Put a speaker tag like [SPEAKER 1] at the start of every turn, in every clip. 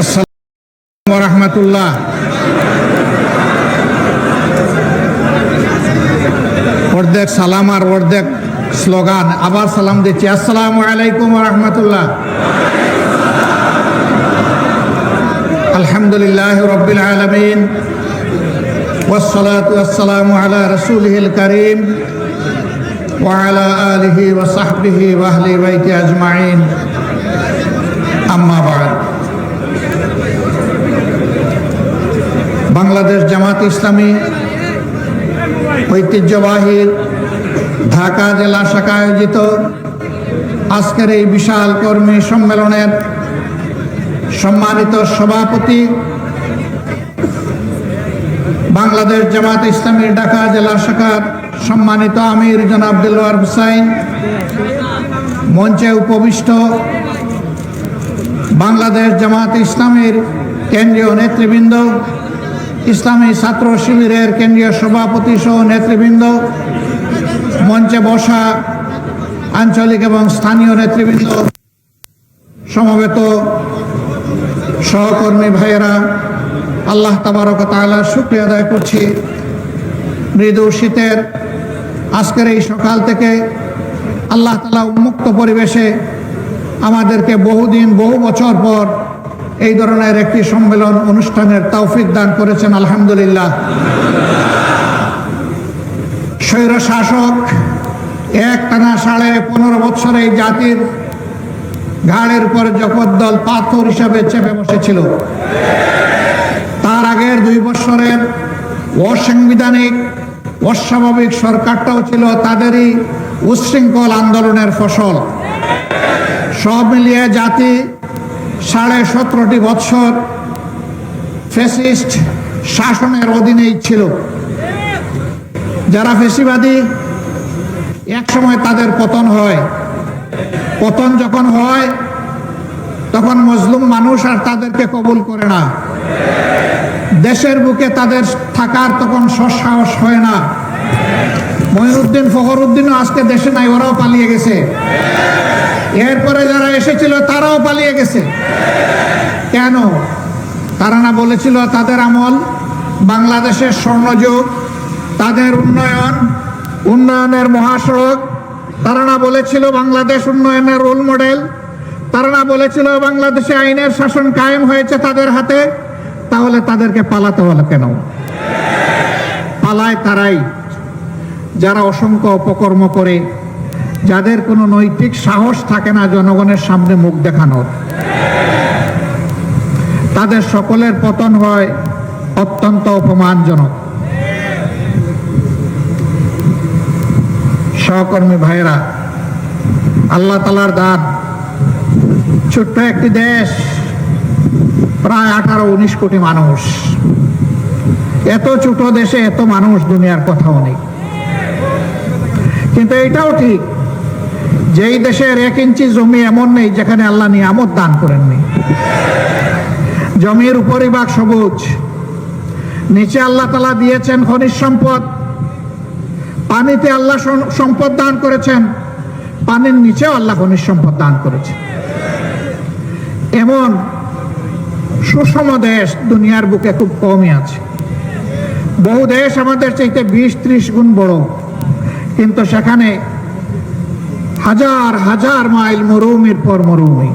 [SPEAKER 1] আসসালামু রহমতুল্লাহ অর্ধেক সালাম আর অর্ধেক স্লোগান আবার সালাম দিচ্ছি আসসালামু আলাইকুম রহমতুল্লাহ আলহামদুলিল্লাহ রবিল আলমিন والصلاة والسلام على رسوله الكريم وعلى آله وصحبه وأهل بيته أجمعين أما بعد বাংলাদেশ জামাত ইসলামী ঐতিহ্যবাহী ঢাকা জেলা শাখা আয়োজিত আজকের এই বিশাল কর্মী সম্মেলনের সম্মানিত সভাপতি বাংলাদেশ জামাত ইসলামীর ঢাকা জেলা শাখার সম্মানিত আমির জনাব দিলওয়ার হুসাইন, মঞ্চে উপবিষ্ট বাংলাদেশ জামাত ইসলামীর কেন্দ্রীয় নেতৃবৃন্দ ইসলামী ছাত্র শিবিরের কেন্দ্রীয় সভাপতি সহ নেতৃবৃন্দ, মঞ্চে বসা আঞ্চলিক এবং স্থানীয় নেতৃবৃন্দ, সমবেত সহকর্মী ভাইয়েরা, আল্লাহ তাবারক তাআলার শুক্রিয়া আদায় করছি। মৃদু শীতের আজকের এই সকাল থেকে আল্লাহ তালা উন্মুক্ত পরিবেশে আমাদেরকে বহুদিন, বহু বছর পর এই ধরনের একটি সম্মেলন অনুষ্ঠানের তৌফিক দান করেছেন আলহামদুলিল্লাহ। স্বৈর শাসক এক টানা সাড়ে পনেরো বছর এই জাতির ঘাড়ের উপরে জগদ্দল পাথর হিসাবে চেপে বসেছিল। তার আগের দুই বছরের অসাংবিধানিক, অস্বাভাবিক সরকারটাও ছিল তাদেরই উচ্ছৃঙ্খল আন্দোলনের ফসল। সব মিলিয়ে জাতি সাড়ে সতেরোটি বৎসর ফেসিস্ট শাসনের অধীনেই ছিল। যারা ফেসিবাদী একসময় তাদের পতন হয়। পতন যখন হয়, তখন মজলুম মানুষ আর তাদেরকে কবুল করে না। দেশের বুকে তাদের থাকার তখন সসাহস হয় না। মহিনুদ্দিন ফখরুদ্দিনও আজকে দেশে নাই, ওরাও পালিয়ে গেছে। এরপরে যারা এসেছিল, তারাও পালিয়ে গেছে। কেন? তারা না বলেছিল, তাদের আমল বাংলাদেশের স্বর্ণযুগ, তাদের উন্নয়ন, উন্নয়নের মহাসড়ক তারা না বলেছিল, বাংলাদেশ উন্নয়নের রোল মডেল তারা না বলেছিল, বাংলাদেশে আইনের শাসন কায়েম হয়েছে তাদের হাতে। তাহলে তাদেরকে পালাতে হলো কেন? পালায় তারাই। যারা অসংখ্য অপকর্ম করে যাদের কোনো নৈতিক সাহস থাকে না জনগণের সামনে মুখ দেখানোর। তাদের সকলের পতন হয় অত্যন্ত অপমানজনক। সহকর্মী ভাইরা আল্লাহ তালার দান। ছোট্ট একটি দেশ, প্রায় আঠারো, উনিশ কোটি মানুষ। এত ছোট দেশে এত মানুষ দুনিয়ার কথাও নেই। কিন্তু এটাও ঠিক যেই দেশের এক ইঞ্চি জমি এমন নেই যেখানে আল্লাহ নিয়ামত দান করেননি। জমির উপরই উপরিভাগ সবুজ। নিচে আল্লাহ তালা দিয়েছেন খনিজ সম্পদ। পানিতে আল্লাহ সম্পদ দান করেছেন। পানির নিচেও আল্লাহ খনিজ সম্পদ দান করেছেন এমন সুষম দেশ দুনিয়ার বুকে খুব কমই আছে। বহু দেশ আমাদের চাইতে বিশ ত্রিশ গুণ বড়। কিন্তু সেখানে হাজার হাজার মাইল মরুভূমির পর মরুভূমি।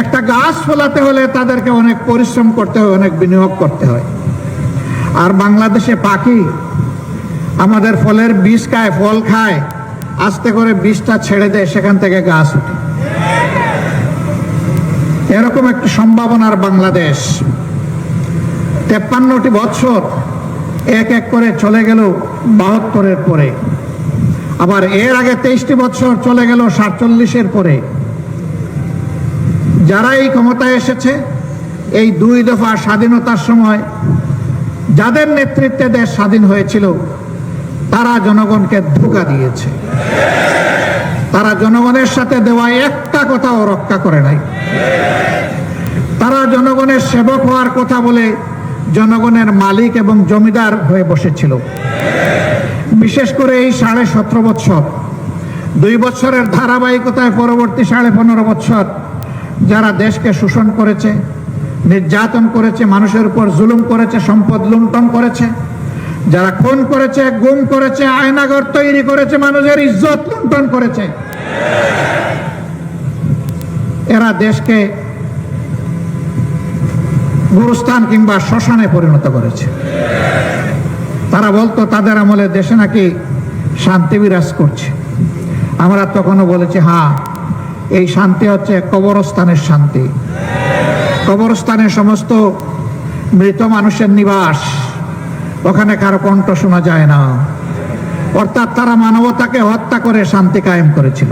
[SPEAKER 1] একটা গাছ ফলাতে হলে তাদেরকে অনেক পরিশ্রম করতে হয়, অনেক বিনিয়োগ করতে হয়। আর বাংলাদেশে পাখি, আমাদের ফলের বীজ খায়, ফল খায়, আস্তে করে বীজটা ছেড়ে দেয়, সেখান থেকে গাছ উঠে এরকম একটি সম্ভাবনার বাংলাদেশ। তেপ্পান্নটি বছর এক এক করে চলে গেল বাহাত্তরের পরে। আবার এর আগে তেইশটি বছর চলে গেল সাতচল্লিশের পরে। যারা এই ক্ষমতায় এসেছে, এই দুই দফা স্বাধীনতার সময় যাদের নেতৃত্বে দেশ স্বাধীন হয়েছিল, তারা জনগণকে ধোকা দিয়েছে। তারা জনগণের সাথে দেওয়া একটা কথাও রক্ষা করে নাই। তারা জনগণের সেবক হওয়ার কথা বলে জনগণের মালিক এবং জমিদার হয়ে বসেছিল। বিশেষ করে এই সাড়ে সতেরো বছর দুই বছরের ধারাবাহিকতায় পরবর্তী সাড়ে পনেরো বছর যারা দেশকে শোষণ করেছে, নির্যাতন করেছে, মানুষের উপর জুলুম করেছে, সম্পদ লুণ্ঠন করেছে, যারা খুন করেছে, গুম করেছে আয়নাগর তৈরি করেছে, মানুষের ইজ্জত লুণ্ঠন করেছে, এরা দেশকে গুরুস্থান কিংবা শ্মশানে পরিণত করেছে। তারা বলতো, তাদের আমলে দেশে নাকি শান্তি বিরাজ করছে। আমরা তখনও বলেছি হ্যাঁ এই শান্তি হচ্ছে কবরস্থানের শান্তি। কবরস্থানের সমস্ত মৃত মানুষের নিবাস। ওখানে কারও কণ্ঠ শোনা যায় না। অর্থাৎ তারা মানবতাকে হত্যা করে শান্তি কায়েম করেছিল।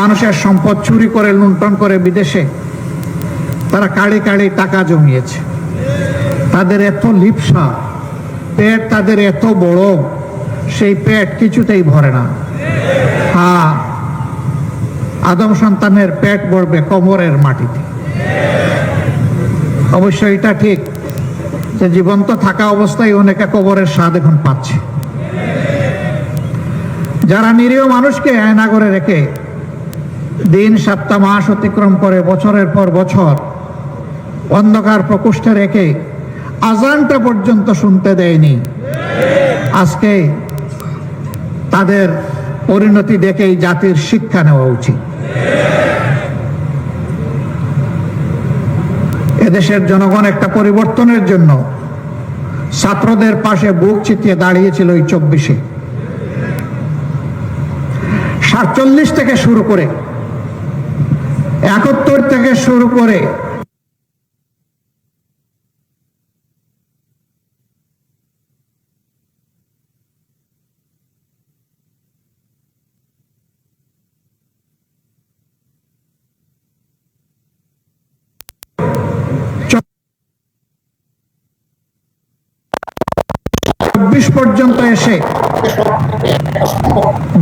[SPEAKER 1] মানুষের সম্পদ চুরি করে লুণ্ঠন করে বিদেশে তারা কাড়ি কাড়ি টাকা জমিয়েছে। তাদের এত লিপসা, পেট তাদের এত বড়, সেই পেট কিছুতেই ভরে না। হ্যাঁ আদম সন্তানের পেট ভরবে কোমরের মাটিতে। অবশ্য এটা ঠিক যে জীবন্ত থাকা অবস্থায় অনেকে কবরের স্বাদ এখন পাচ্ছে। যারা নিরীহ মানুষকে আয়না করে রেখে দিন, সপ্তাহ, মাস অতিক্রম করে বছরের পর বছর অন্ধকার প্রকোষ্ঠে রেখে আজানটা পর্যন্ত শুনতে দেয়নি। আজকে তাদের পরিণতি দেখেই জাতির শিক্ষা নেওয়া উচিত। এদেশের জনগণ একটা পরিবর্তনের জন্য ছাত্রদের পাশে বুক চিতিয়ে দাঁড়িয়েছিল ওই চব্বিশে। সাতচল্লিশ থেকে শুরু করে একাত্তর থেকে শুরু করে চব্বিশ পর্যন্ত এসে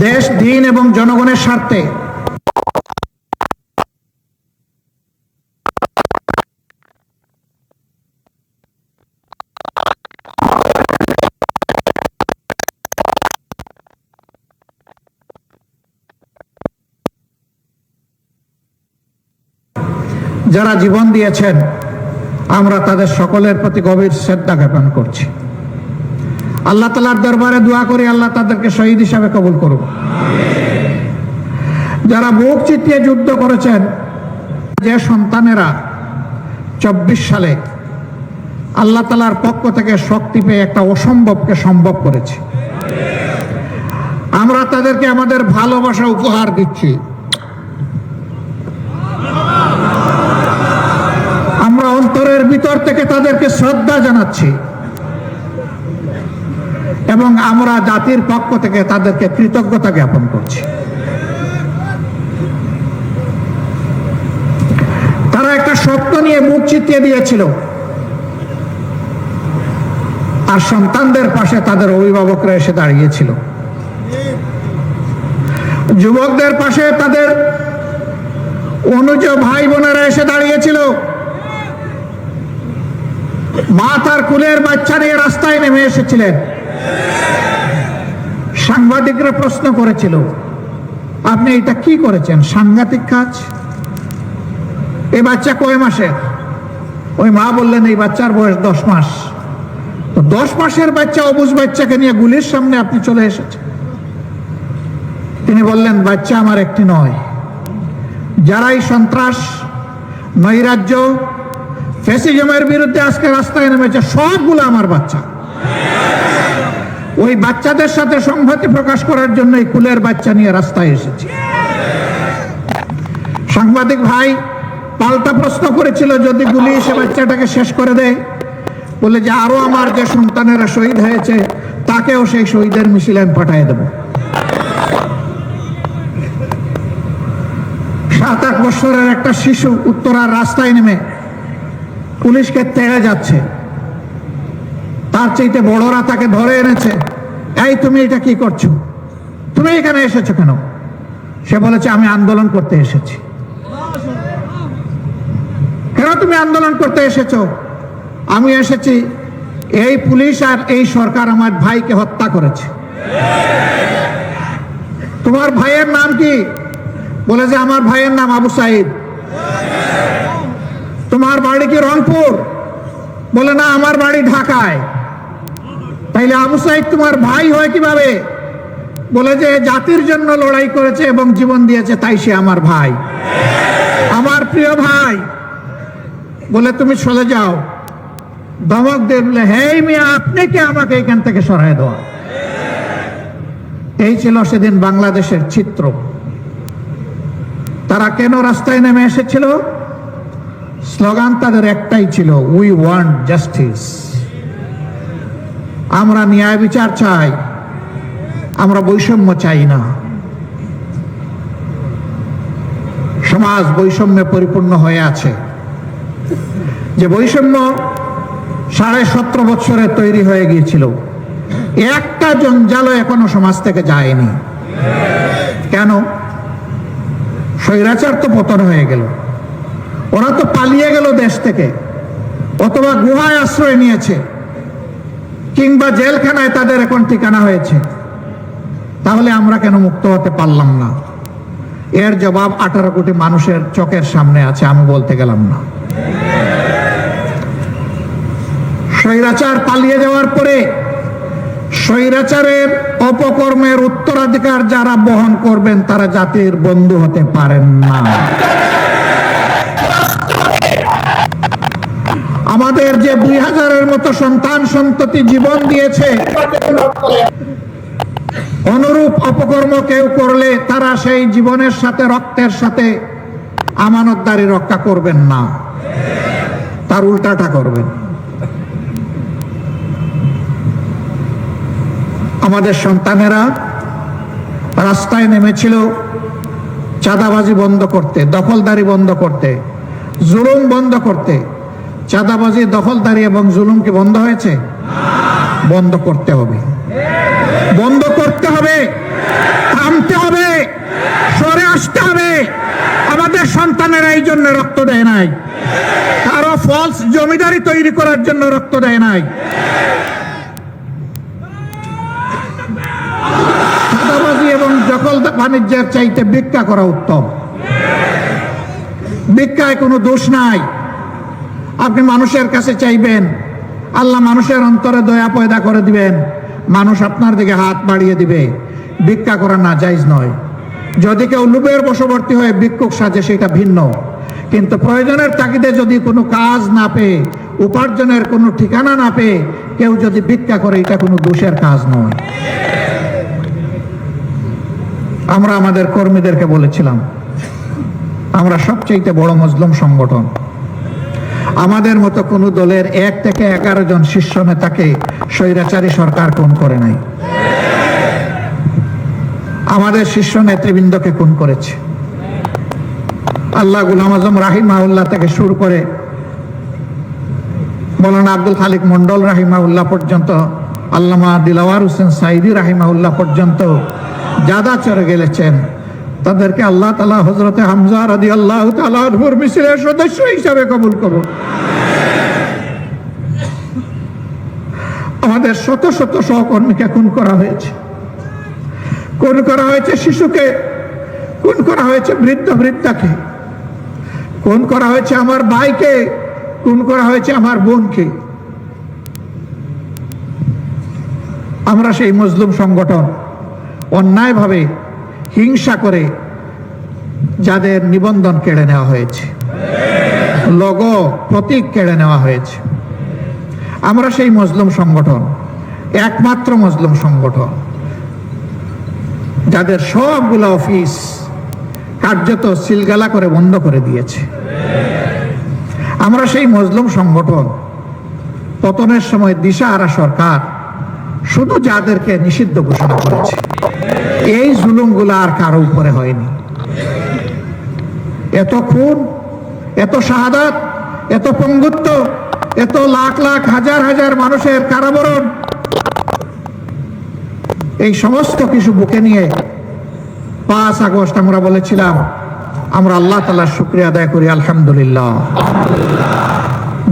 [SPEAKER 1] দেশ, দিন এবং জনগণের স্বার্থে যারা জীবন দিয়েছেন, আমরা তাদের সকলের প্রতি গভীর শ্রদ্ধা জ্ঞাপন করছি। আল্লাহ তালার দরবারে দোয়া করি, আল্লাহ তাদেরকে শহীদ হিসাবে কবুল করুক। যারা বুক চিতিয়ে যুদ্ধ করেছেন, যে সন্তানেরা চব্বিশ সালে আল্লাহ তালার পক্ষ থেকে শক্তি পেয়ে একটা অসম্ভবকে সম্ভব করেছে। আমরা তাদেরকে আমাদের ভালোবাসা উপহার দিচ্ছি। আমরা অন্তরের ভিতর থেকে তাদেরকে শ্রদ্ধা জানাচ্ছি। এবং আমরা জাতির পক্ষ থেকে তাদেরকে কৃতজ্ঞতা জ্ঞাপন করছি। তারা একটা স্বপ্ন নিয়ে মুখ চিতিয়ে দিয়েছিল। আর সন্তানদের পাশে তাদের অভিভাবকরা এসে দাঁড়িয়েছিল। যুবকদের পাশে তাদের অনুজ ভাই বোনেরা এসে দাঁড়িয়েছিল। মা তার কুলের বাচ্চা নিয়ে রাস্তায় নেমে এসেছিলেন। সাংবাদিকরা প্রশ্ন করেছিল, আপনি এটা কি করেছেন? সাংঘাতিক কাজ? এই বাচ্চা কয় মাসের ওই মা বললেন এই বাচ্চার বয়স দশ মাস। তো দশ মাসের বাচ্চা, অবুজ বাচ্চাকে নিয়ে গুলির সামনে আপনি চলে এসেছেন? তিনি বললেন, বাচ্চা আমার একটি নয়। যারাই সন্ত্রাস, নৈরাজ্য ফেসিজমের বিরুদ্ধে আজকে রাস্তায় নেমেছে, সবগুলো আমার বাচ্চা। ওই বাচ্চাদের সাথে সংহতি প্রকাশ করার জন্য এই কুলের বাচ্চা নিয়ে রাস্তায় এসেছি। সাংবাদিক ভাই পাল্টা প্রশ্ন করেছিল, যদি গুলি এসে বাচ্চাটাকে শেষ করে দেয়। বলে যে আরও আমার যে সন্তানেরা শহীদ হয়েছে, তাকেও সেই শহীদের মিছিলে আমি পাঠিয়ে দেব। সাত আট বছরের একটা শিশু উত্তরার রাস্তায় নেমে পুলিশকে তেড়ে যাচ্ছে। তার চাইতে বড়রা তাকে ধরে এনেছে। এই, তুমি এটা কি করছ? তুমি এখানে এসেছ কেন? সে বলেছে, আমি আন্দোলন করতে এসেছি। কেন তুমি আন্দোলন করতে এসেছ? আমি এসেছি, এই পুলিশ আর এই সরকার আমার ভাইকে হত্যা করেছে। তোমার ভাইয়ের নাম কি? বলে যে, আমার ভাইয়ের নাম আবু সাইদ। তোমার বাড়ি কি রংপুর? বলে, না, আমার বাড়ি ঢাকায়। তাইলে আবু সাইদ তোমার ভাই হয় কীভাবে? বলে যে, জাতির জন্য লড়াই করেছে এবং জীবন দিয়েছে, তাই সে আমার ভাই। আমার প্রিয় ভাই, বলে তুমি চলে যাও। ধমক দিয়ে বলে হে মিয়া, আপনি কে আমাকে এখান থেকে সরাই দেওয়া? এই ছিল সেদিন বাংলাদেশের চিত্র। তারা কেন রাস্তায় নেমে এসেছিল? স্লোগান তাদের একটাই ছিল উই ওয়ান্ট জাস্টিস আমরা ন্যায় বিচার চাই, আমরা বৈষম্য চাই না। সমাজ বৈষম্যে পরিপূর্ণ হয়ে আছে। যে বৈষম্য সাড়ে সতেরো বছরে তৈরি হয়ে গিয়েছিল, একটা জঞ্জালও এখনও সমাজ থেকে যায়নি। কেন? স্বৈরাচার তো পতন হয়ে গেল। ওরা তো পালিয়ে গেল দেশ থেকে, অথবা গুহায় আশ্রয় নিয়েছে। কিংবা জেলখানায় তাদের এখন ঠিকানা হয়েছে। তাহলে আমরা কেন মুক্ত হতে পারলাম না? এর জবাব আঠারো কোটি মানুষের চোখের সামনে আছে, আমি বলতে গেলাম না। স্বৈরাচার পালিয়ে যাওয়ার পরে স্বৈরাচারের অপকর্মের উত্তরাধিকার যারা বহন করবেন, তারা জাতির বন্ধু হতে পারেন না। আমাদের যে দুই হাজারের মতো সন্তান সন্ততি জীবন দিয়েছে, অনুরূপ অপকর্ম কেউ করলে তারা সেই জীবনের সাথে, রক্তের সাথে আমানতদারি রক্ষা করবেন না। তার উল্টাটা করবেন। আমাদের সন্তানেরা রাস্তায় নেমেছিল, চাঁদাবাজি বন্ধ করতে, দখলদারি বন্ধ করতে, জুলুম বন্ধ করতে চাঁদাবাজি, দখলদারি এবং জুলুম কি বন্ধ হয়েছে? বন্ধ করতে হবে। বন্ধ করতে হবে। থামতে হবে। সরে আসতে হবে। আমাদের সন্তানেরা এই জন্য রক্ত দেয় নাই। কারও ফলস জমিদারি তৈরি করার জন্য রক্ত দেয় নাই। চাঁদাবাজি এবং দখল বাণিজ্যের চাইতে ভিক্ষা করা উত্তম। ভিক্ষায় কোনো দোষ নাই। আপনি মানুষের কাছে চাইবেন, আল্লাহ মানুষের অন্তরে দয়া পয়দা করে দিবেন, মানুষ আপনার দিকে হাত বাড়িয়ে দিবে। ভিক্ষা করা না যাইজ নয়। যদি কেউ লুবের বশবর্তী হয়ে ভিক্ষুক সাজে, সেটা ভিন্ন। কিন্তু প্রয়োজনের তাগিদে যদি কোনো কাজ না পেয়ে, উপার্জনের কোনো ঠিকানা না পেয়ে, কেউ যদি ভিক্ষা করে, এটা কোনো দোষের কাজ নয়। আমরা আমাদের কর্মীদেরকে বলেছিলাম, আমরা সবচেয়ে বড় মজলুম সংগঠন। আমাদের মতো কোন দলের এক থেকে এগারো জন শীর্ষ নেতাকে স্বৈরাচারী সরকার খুন করে নাই। আমাদের শীর্ষ নেতৃবৃন্দকে খুন করেছে। আল্লাহ গুলাম আজম রাহিমাউল্লাহ থেকে শুরু করে মৌলানা আব্দুল খালিক মন্ডল রাহিমাউল্লাহ পর্যন্ত, আল্লামা দিলাওয়ার হোসেন সাইদি রাহিমাউল্লাহ পর্যন্ত যাদা চড়ে গেলেছেন তাদেরকে আল্লাহ তালা হজরতে হামজা রাদি আল্লাহ তালার মিছিলের সদস্য হিসাবে কবুল করুন আমাদের শত শত সহকর্মীকে খুন করা হয়েছে। খুন করা হয়েছে শিশুকে, খুন করা হয়েছে বৃদ্ধ বৃদ্ধাকে, খুন করা হয়েছে আমার ভাইকে, খুন করা হয়েছে আমার বোনকে। আমরা সেই মজলুম সংগঠন অন্যায়ভাবে হিংসা করে যাদের নিবন্ধন কেড়ে নেওয়া হয়েছে। লগ প্রতীক কেড়ে নেওয়া হয়েছে। আমরা সেই মজলুম সংগঠন, একমাত্র মজলুম সংগঠন, যাদের সবগুলো অফিস কার্যত সিলগালা করে বন্ধ করে দিয়েছে। আমরা সেই মজলুম সংগঠন, পতনের সময় দিশা দিশাহারা সরকার শুধু যাদেরকে নিষিদ্ধ ঘোষণা করেছে, এই জুলুমগুলো আর কারও উপরে হয়নি। এত খুন, এত শাহাদাত, এত পঙ্গুত্ব, এত লাখ লাখ, হাজার হাজার মানুষের কারাবরণ, এই সমস্ত কিছু বুকে নিয়ে পাঁচ আগস্ট আমরা বলেছিলাম, আমরা আল্লাহ তালার শুক্রিয়া আদায় করি, আলহামদুলিল্লাহ।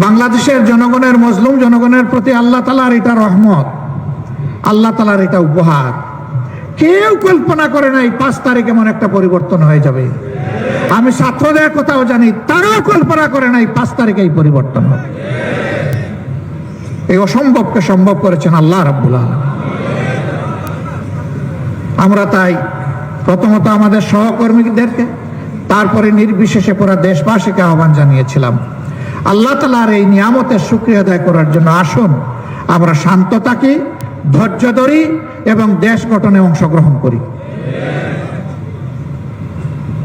[SPEAKER 1] বাংলাদেশের জনগণের মজলুম জনগণের প্রতি আল্লাহ তালার এটা রহমত। আল্লাহ তালার এটা উপহার। কেউ কল্পনা করে নাই পাঁচ তারিখ এমন একটা পরিবর্তন হয়ে যাবে। আমি ছাত্রদের কথাও জানি, তারাও কল্পনা করে নাই পাঁচ তারিখে এই পরিবর্তন হবে। এই অসম্ভবকে সম্ভব করেছেন আল্লাহ রাব্বুল আমরা তাই প্রথমত আমাদের সহকর্মীদেরকে, তারপরে নির্বিশেষে পুরো দেশবাসীকে আহ্বান জানিয়েছিলাম, আল্লাহ তালার এই নিয়ামতের সুক্রিয়া আদায় করার জন্য আসুন, আমরা শান্ত থাকি ধৈর্য ধরি এবং দেশ গঠনে অংশগ্রহণ করি।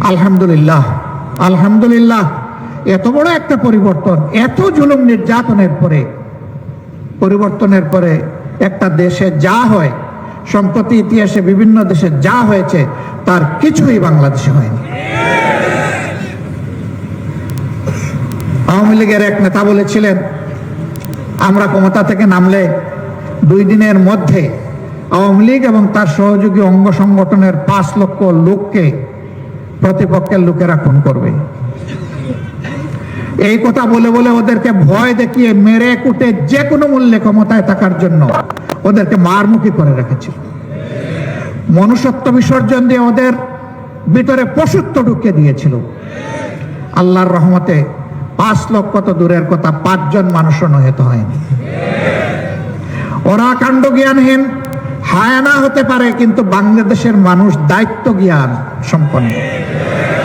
[SPEAKER 1] আলহামদুলিল্লাহ আলহামদুলিল্লাহ। এত বড় একটা পরিবর্তন, এত জুলুম নির্যাতনের পরে, পরিবর্তনের পরে একটা দেশে যা হয়, সম্প্রতি ইতিহাসে বিভিন্ন দেশে যা হয়েছে, তার কিছুই বাংলাদেশে হয়নি। আওয়ামী লীগের এক নেতা বলেছিলেন, আমরা ক্ষমতা থেকে নামলে দুই দিনের মধ্যে আওয়ামী লীগ এবং তার সহযোগী অঙ্গ সংগঠনের পাঁচ লক্ষ লোককে প্রতিপক্ষের লোকেরা খুন করবে। এই কথা বলে বলে ওদেরকে ভয় দেখিয়ে মেরে কুটে যে কোনো মূল্যে ক্ষমতায় থাকার জন্য ওদেরকে মারমুখী করে রেখেছিল। মনুষ্যত্ব বিসর্জন দিয়ে ওদের ভিতরে পশুত্ব ঢুকিয়ে দিয়েছিল। আল্লাহর রহমতে পাঁচ লক্ষ তো দূরের কথা, পাঁচজন মানুষও নহিত হয়নি। ওরা কাণ্ড জ্ঞানহীন হায়ানা হতে পারে, কিন্তু বাংলাদেশের মানুষ দায়িত্ব জ্ঞান সম্পন্ন।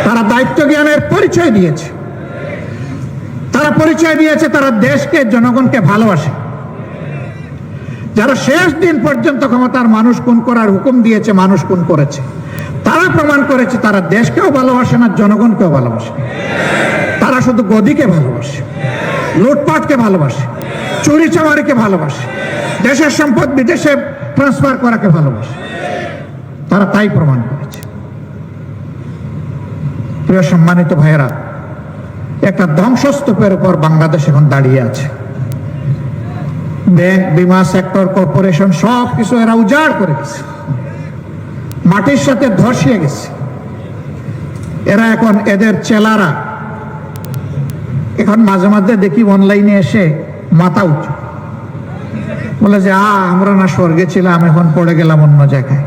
[SPEAKER 1] তারা দায়িত্ব জ্ঞানের পরিচয় দিয়েছে। তারা পরিচয় দিয়েছে, তারা দেশকে, জনগণকে ভালোবাসে। যারা শেষ দিন পর্যন্ত ক্ষমতার মানুষ কোন করার হুকুম দিয়েছে, মানুষ কোন করেছে। তারা প্রমাণ করেছে, তারা দেশকেও ভালোবাসে না, জনগণকেও ভালোবাসে। তারা শুধু গদিকে ভালোবাসে, লুটপাটকে ভালোবাসে চুরি চামারিকে ভালোবাসে। দেশের সম্পদ বিদেশে ট্রান্সফার করাকে ভালোবাসে। তারা তাই প্রমাণ করেছে। প্রিয় সম্মানিত ভাইয়েরা, একটা ধ্বংসস্তূপের উপর বাংলাদেশ এখন দাঁড়িয়ে আছে। ব্যাংক, বিমা সেক্টর, কর্পোরেশন সব কিছু এরা উজাড় করে গেছে মাটির সাথে ধসিয়ে গেছে। এরা এখন এদের চেলারা। এখন মাঝে মাঝে দেখি অনলাইনে এসে মাথা উঁচু। বলে যে আ আমরা না স্বর্গে ছিলাম, এখন পড়ে গেলাম অন্য জায়গায়।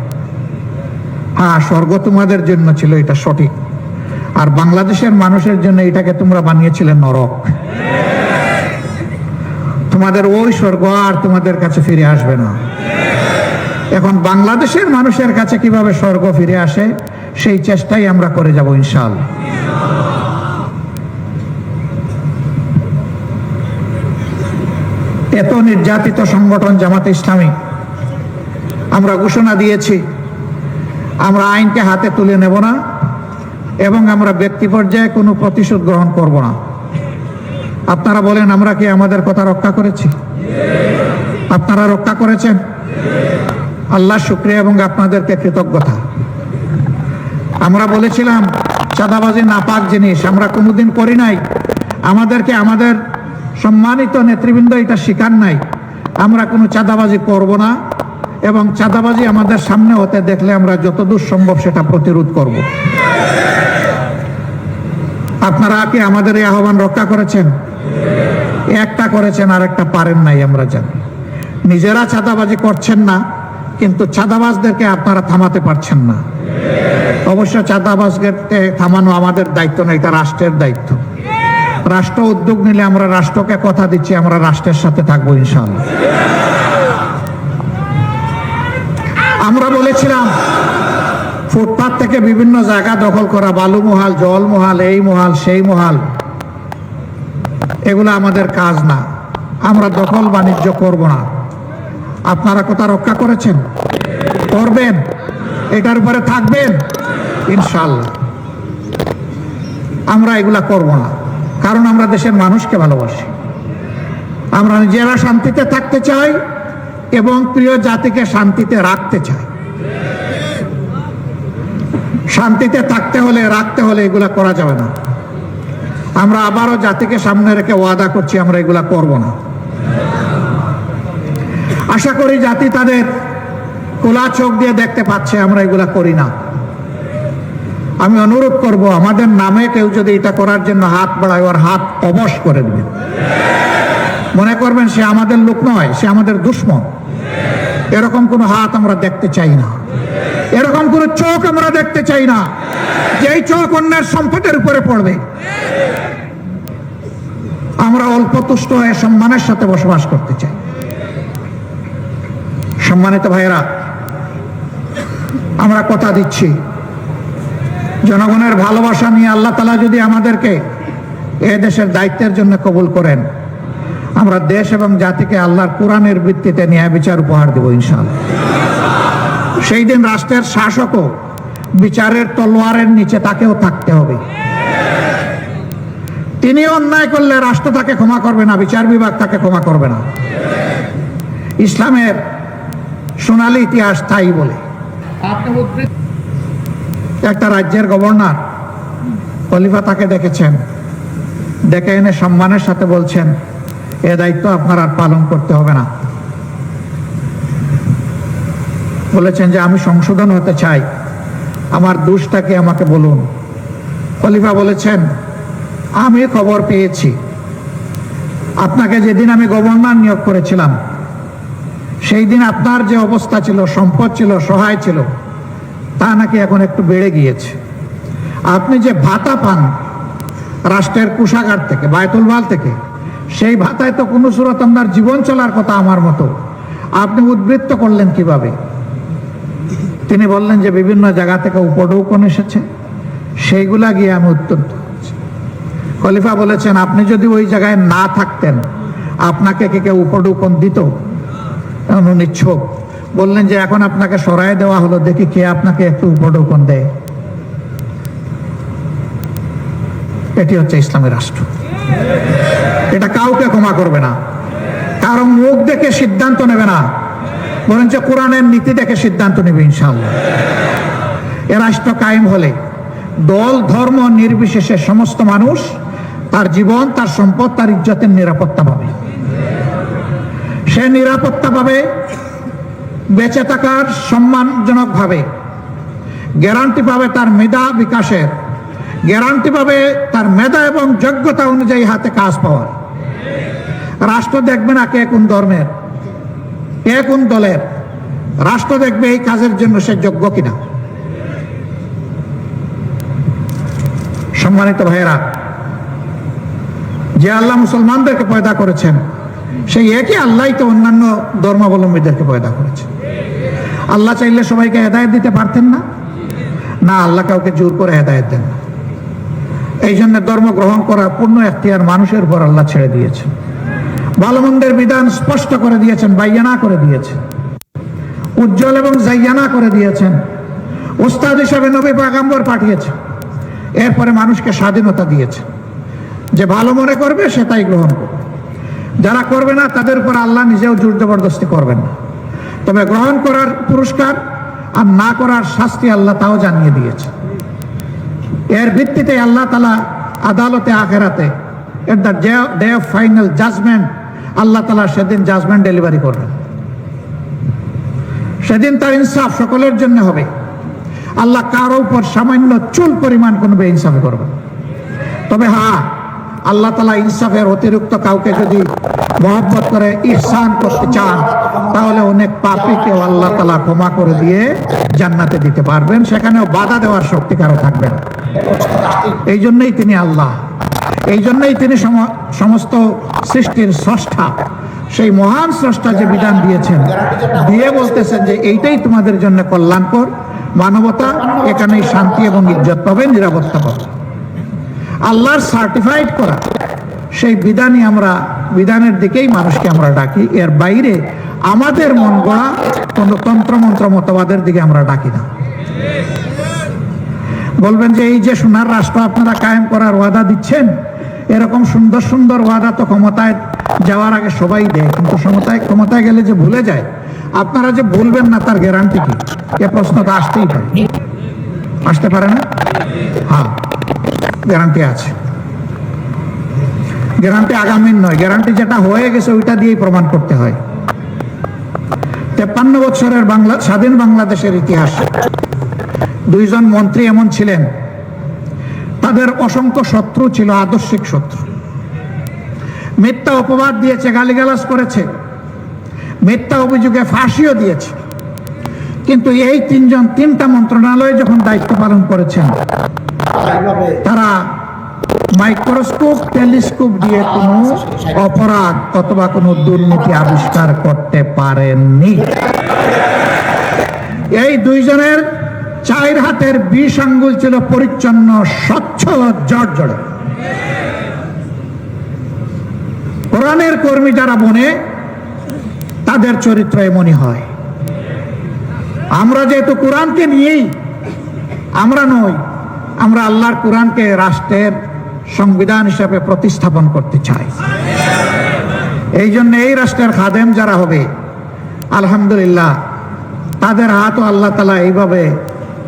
[SPEAKER 1] হ্যাঁ স্বর্গ তোমাদের জন্য ছিল, এটা সঠিক। আর বাংলাদেশের মানুষের জন্য এটাকে তোমরা বানিয়েছিলে নরক। তোমাদের ওই স্বর্গ আর তোমাদের কাছে ফিরে আসবে না। এখন বাংলাদেশের মানুষের কাছে কীভাবে স্বর্গ ফিরে আসে, সেই চেষ্টাই আমরা করে যাব ইনশাল এত নির্যাতিত সংগঠন জামাতে ইসলামী, আমরা ঘোষণা দিয়েছি, আমরা আইনকে হাতে তুলে নেব না এবং আমরা ব্যক্তি পর্যায়ে কোনো প্রতিশোধ গ্রহণ করব না। আপনারা বলেন, আমরা কি আমাদের কথা রক্ষা করেছি? আপনারা রক্ষা করেছেন? আল্লাহ শুক্রিয়া এবং আপনাদেরকে কৃতজ্ঞতা। আমরা বলেছিলাম, চাঁদাবাজি নাপাক জিনিস আমরা কোনোদিন করি নাই। আমাদেরকে আমাদের সম্মানিত নেতৃবৃন্দ, এটা শিকার নাই। আমরা কোনো চাঁদাবাজি করব না এবং চাঁদাবাজি আমাদের সামনে হতে দেখলে আমরা যতদূর সম্ভব সেটা প্রতিরোধ করব। আপনারা কি আমাদের এই আহ্বান রক্ষা করেছেন? একটা করেছেন আর একটা পারেন নাই, আমরা জানি। নিজেরা চাঁদাবাজি করছেন না, কিন্তু চাঁদাবাজদেরকে আপনারা থামাতে পারছেন না। অবশ্য চাঁদাবাজকে থামানো আমাদের দায়িত্ব না, এটা রাষ্ট্রের দায়িত্ব। রাষ্ট্র উদ্যোগ নিলে আমরা রাষ্ট্রকে কথা দিচ্ছি, আমরা রাষ্ট্রের সাথে থাকব ইনশাল্লাহ আমরা বলেছিলাম, ফুটপাত থেকে বিভিন্ন জায়গা দখল করা, বালু মহাল, জল মহাল, এই মহাল, সেই মহাল, এগুলো আমাদের কাজ না। আমরা দখল বাণিজ্য করব না। আপনারা কথা রক্ষা করেছেন? করবেন। এটার উপরে থাকবেন? ইনশাল্লাহ আমরা এগুলা করব না। কারণ আমরা দেশের মানুষকে ভালোবাসি। আমরা নিজেরা শান্তিতে থাকতে চাই এবং প্রিয় জাতিকে শান্তিতে রাখতে চাই। শান্তিতে থাকতে হলে, রাখতে হলে এগুলা করা যাবে না। আমরা আবারও জাতিকে সামনে রেখে ওয়াদা করছি, আমরা এগুলা করব না। আশা করি জাতি তাদের খোলা চোখ দিয়ে দেখতে পাচ্ছে, আমরা এগুলা করি না। আমি অনুরোধ করব, আমাদের নামে কেউ যদি এটা করার জন্য হাত বাড়ায়, ওর হাত অবশ করে দেবে। মনে করবেন সে আমাদের লোক নয়, সে আমাদের দুশ্মন। এরকম কোনো হাত আমরা দেখতে চাই না। এরকম কোনো চোখ আমরা দেখতে চাই না, যেই চোখ অন্যের সম্পদের উপরে পড়বে। আমরা অল্প তুষ্ট হয়ে সম্মানের সাথে বসবাস করতে চাই। সম্মানিত ভাইয়েরা, আমরা কথা দিচ্ছি। জনগণের ভালোবাসা নিয়ে আল্লাহ তালা যদি আমাদেরকে এ দেশের দায়িত্বের জন্য কবুল করেন, আমরা দেশ এবং জাতিকে আল্লাহর কোরআনের ভিত্তিতে ন্যায় বিচার উপহার দেব ইনশাআল্লাহ। সেই দিন রাষ্ট্রের শাসকও বিচারের তলোয়ারের নিচে তাকেও থাকতে হবে। তিনি অন্যায় করলে রাষ্ট্র তাকে ক্ষমা করবে না, বিচার বিভাগ তাকে ক্ষমা করবে না। ইসলামের সোনালী ইতিহাস তাই বলে। একটা রাজ্যের গভর্নর খলিফা তাকে ডেকেছেন ডেকে এনে সম্মানের সাথে বলছেন, এ দায়িত্ব আপনার আর পালন করতে হবে না। বলেছেন যে, আমি সংশোধন হতে চাই। আমার দোষটাকে আমাকে বলুন। খলিফা বলেছেন, আমি খবর পেয়েছি। আপনাকে যেদিন আমি গভর্নর নিয়োগ করেছিলাম, সেই দিন আপনার যে অবস্থা ছিল, সম্পদ ছিল, সহায় ছিল তা নাকি এখন একটু বেড়ে গিয়েছে। আপনি যে ভাতা পান রাষ্ট্রের কোষাগার থেকে, বায়তুল মাল থেকে, সেই ভাতায় তো কোনো সুরত আপনার জীবন চলার কথা আমার মতো। আপনি উদ্বৃত্ত করলেন কীভাবে? তিনি বললেন যে বিভিন্ন জায়গা থেকে উপঢৌকন এসেছে, সেইগুলা গিয়ে আমি দিচ্ছি। খলিফা বলেছেন, আপনি যদি ওই জায়গায় না থাকতেন, আপনাকে কে কেউ উপঢৌকন দিত? উনি বললেন যে এখন আপনাকে সরাই দেওয়া হলো, দেখি কে আপনাকে একটু উপঢৌকন দেয়। এটি হচ্ছে ইসলামী রাষ্ট্র। এটা কাউকে ক্ষমা করবে না। কারও মুখ দেখে সিদ্ধান্ত নেবে না। বরঞ্চ কোরআনের নীতি দেখে সিদ্ধান্ত নেবে, ইনশাআল্লাহ। এ রাষ্ট্র কায়েম হলে দল, ধর্ম নির্বিশেষে সমস্ত মানুষ তার জীবন, তার সম্পদ, তার ইজ্জতের নিরাপত্তা পাবে। সে নিরাপত্তা পাবে বেঁচে থাকার সম্মানজনক ভাবে। গ্যারান্টি পাবে তার মেধা বিকাশের। গ্যারান্টি পাবে তার মেধা এবং যোগ্যতা অনুযায়ী হাতে কাজ পাওয়ার। রাষ্ট্র দেখবে না কে কোন ধর্মের, কে কোন দলের। রাষ্ট্র দেখবে এই কাজের জন্য সে যোগ্য কিনা। সম্মানিত ভাইয়েরা, যে আল্লাহ মুসলমানদেরকে পয়দা করেছেন, সেই একই আল্লাহ তো অন্যান্য ধর্মাবলম্বীদেরকে পয়দা করেছেন আল্লাহ চাইলে সবাইকে হেদায়ত দিতে পারতেন না? না, আল্লাহ কাউকে জোর করে হেদায়ত দেন এই জন্য ধর্ম গ্রহণ করা পূর্ণ এখতিয়ার মানুষের উপর আল্লাহ ছেড়ে দিয়েছেন। ভালো মন্দের বিধান স্পষ্ট করে দিয়েছেন, বাইয়ানা করে দিয়েছেন। উজ্জ্বল এবং জাইয়ানা করে দিয়েছেন। ওস্তাদ হিসাবে নবী পাগাম্বর পাঠিয়েছেন। এরপরে মানুষকে স্বাধীনতা দিয়েছে যে ভালো মনে করবে, সে তাই গ্রহণ করবে। যারা করবে না, তাদের উপর আল্লাহ নিজেও জোর জবরদস্তি করবেন না। তবে গ্রহণ করার পুরস্কার আর না করার শাস্তি আল্লাহ তাও জানিয়ে দিয়েছে। এর ভিত্তিতে আল্লাহ তালা আদালতে, আখেরাতে at the day of final judgement Allah তালা সেদিন জাজমেন্ট ডেলিভারি করবেন। সেদিন তার ইনসাফ সকলের জন্য হবে। আল্লাহ কারও উপর সামান্য চুল পরিমাণ কোনো বেইনসাফি করবে না। তবে হ্যাঁ আল্লাহ তালা ইনসাফের অতিরিক্ত কাউকে যদি মহব্বত করে, ইহসান করতে চান, তাহলে অনেক পাপিকেও আল্লাহ তালা ক্ষমা করে দিয়ে জান্নাতে দিতে পারবেন। সেখানেও বাধা দেওয়ার শক্তি কারও থাকবে এই জন্যই তিনি আল্লাহ। এই জন্যই তিনি সম- সমস্ত সৃষ্টির স্রষ্টা। সেই মহান স্রষ্টা যে বিধান দিয়েছেন, দিয়ে বলতেছেন যে এইটাই তোমাদের জন্য কল্যাণকর মানবতা। এখানেই শান্তি এবং ইজ্জত পাবে নিরাপত্তা পাবে আল্লাহর সার্টিফাইড করা। সেই বিধানই আমরা, বিধানের দিকেই মানুষকে আমরা ডাকি। এর বাইরে আমাদের মন গড়া কোনো তন্ত্রমন্ত্র মতবাদের দিকে আমরা ডাকি না। বলবেন যে, এই যে সোনার রাষ্ট্র আপনারা কায়েম করার ওয়াদা দিচ্ছেন, এরকম সুন্দর সুন্দর ওয়াদা তো ক্ষমতায় যাওয়ার আগে সবাই দেয়, কিন্তু ক্ষমতায় ক্ষমতায় গেলে যে ভুলে যায়, আপনারা যে ভুলবেন না তার গ্যারান্টি কি? এ প্রশ্ন তো আসতেই পারে। আসতে পারে না? হ্যাঁ। গ্যারান্টি আছে। গ্যারান্টি আগামীর নয়। গ্যারান্টি যেটা হয়ে গেছে, ওইটা দিয়েই প্রমাণ করতে হয়। তেপ্পান্ন বছরের বাংলা, স্বাধীন বাংলাদেশের ইতিহাস। দুইজন মন্ত্রী এমন ছিলেন। তাদের অসংখ্য শত্রু ছিল আদর্শিক শত্রু। মিথ্যা অপবাদ দিয়েছে, গালিগালাজ করেছে। মিথ্যা অভিযোগে ফাঁসিও দিয়েছে। কিন্তু এই তিনজন, তিনটা মন্ত্রণালয়ে যখন দায়িত্ব পালন করেছেন তারা মাইক্রোস্কোপ, টেলিস্কোপ দিয়ে কোনো অপরাধ অথবা কোনো দুর্নীতি আবিষ্কার করতে পারেননি। এই দুইজনের চায়ের হাতের বিষ আঙ্গুল ছিল পরিচ্ছন্ন, স্বচ্ছ জর্জরে কোরআনের কর্মী যারা বনে, তাদের চরিত্র এমনই হয়। আমরা যেহেতু কোরআনকে নিয়েই আমরা নই আমরা আল্লাহর কোরআনকে রাষ্ট্রের সংবিধান হিসাবে প্রতিস্থাপন করতে চাই। এই জন্য এই রাষ্ট্রের খাদেম যারা হবে, আলহামদুলিল্লাহ, তাদের হাতও আল্লাহ তালা এইভাবে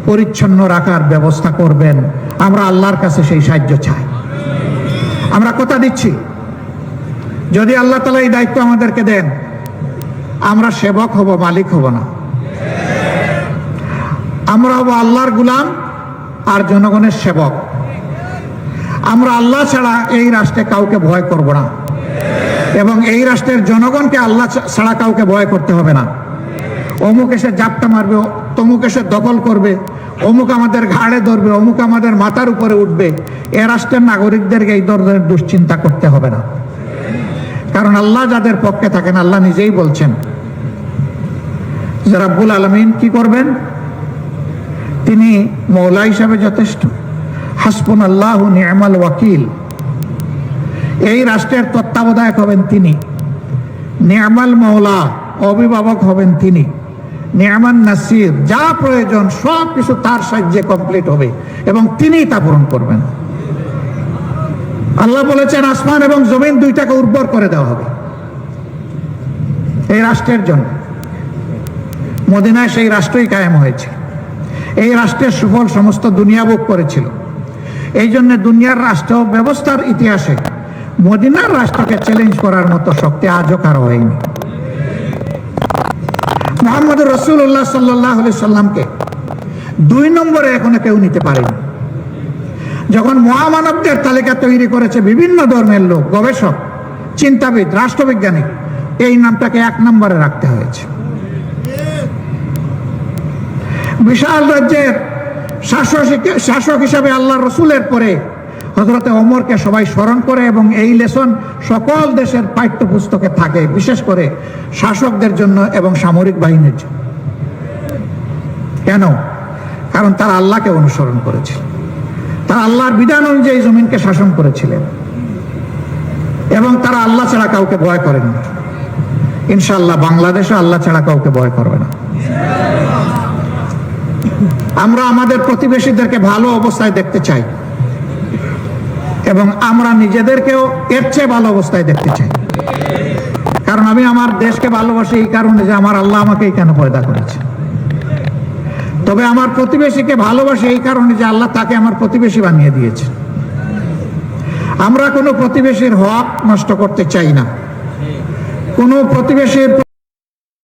[SPEAKER 1] পরিচ্ছন্ন রাখার ব্যবস্থা করবেন। আমরা আল্লাহর কাছে সেই সাহায্য চাই। আমরা কথা দিচ্ছি, যদি আল্লাহ তালা এই দায়িত্ব আমাদেরকে দেন, আমরা সেবক হব, মালিক হব না। আমরা হব আল্লাহর গুলাম আর জনগণের সেবক। আমরা আল্লাহ ছাড়া এই রাষ্ট্রে কাউকে ভয় করব না। এবং এই রাষ্ট্রের জনগণকে আল্লাহ ছাড়া কাউকে ভয় করতে হবে না। অমুক এসে জাপটা মারবে, তমুক এসে দখল করবে, অমুক আমাদের ঘাড়ে ধরবে, অমুক আমাদের মাথার উপরে উঠবে। এ রাষ্ট্রের নাগরিকদেরকে এই ধরনের দুশ্চিন্তা করতে হবে না। কারণ আল্লাহ যাদের পক্ষে থাকেন, আল্লাহ নিজেই বলছেন যে, রাব্বুল আলমিন কি করবেন? তিনি মৌলা হিসাবে যথেষ্ট। হাসপুন আল্লাহ নিয়মাল ওয়াকিল। এই রাষ্ট্রের তত্ত্বাবধায়ক হবেন তিনি। নিয়ামাল মৌলা, অভিভাবক হবেন তিনি। নিয়ামান নাসির, যা প্রয়োজন, সব কিছু তার সাহায্যে কমপ্লিট হবে এবং তিনিই তা পূরণ করবেন। আল্লাহ বলেছেন, আসমান এবং জমিন দুইটাকে উর্বর করে দেওয়া হবে। এই রাষ্ট্রের জন্য। মদিনায় সেই রাষ্ট্রই কায়েম হয়েছে। এই রাষ্ট্রের সুফল সমস্ত দুনিয়া ভোগ করেছিল। এই জন্য দুনিয়ার রাষ্ট্র ব্যবস্থার ইতিহাসে মদিনার রাষ্ট্রকে চ্যালেঞ্জ করার মতো শক্তি আজও কারও হয়নি। মোহাম্মদ রসুল্লাহ সাল্লাহ সাল্লামকে দুই নম্বরে এখনও কেউ নিতে পারেনি। যখন মহামানবদের তালিকা তৈরি করেছে বিভিন্ন ধর্মের লোক, গবেষক, চিন্তাবিদ, রাষ্ট্রবিজ্ঞানী, এই নামটাকে এক নম্বরে রাখতে হয়েছে। বিশাল রাজ্যের শাসক শাসক হিসাবে আল্লাহ রসুলের পরে হজরতে অমরকে সবাই স্মরণ করে এবং এই লেসন সকল দেশের পাঠ্যপুস্তকে থাকে, বিশেষ করে শাসকদের জন্য এবং সামরিক বাহিনীর জন্য। কেন? কারণ তারা আল্লাহকে অনুসরণ করেছিল। তারা আল্লাহর বিধান অনুযায়ী জমিনকে শাসন করেছিলেন। এবং তারা আল্লাহ ছাড়া কাউকে ভয় করেন না ইনশাল্লাহ বাংলাদেশে আল্লাহ ছাড়া কাউকে ভয় করবে না। আমরা আমাদের প্রতিবেশীদেরকে ভালো অবস্থায় দেখতে চাই। এবং আমরা নিজেদেরকেও এর চেয়ে ভালো অবস্থায় দেখতে চাই। কারণ আমি আমার দেশকে ভালোবাসি এই কারণে যে আমার আল্লাহ আমাকে এইখানে পয়দা করেছে। তবে আমার প্রতিবেশীকে ভালোবাসি এই কারণে যে আল্লাহ তাকে আমার প্রতিবেশী বানিয়ে দিয়েছে। আমরা কোনো প্রতিবেশীর হক নষ্ট করতে চাই না। কোনো প্রতিবেশীর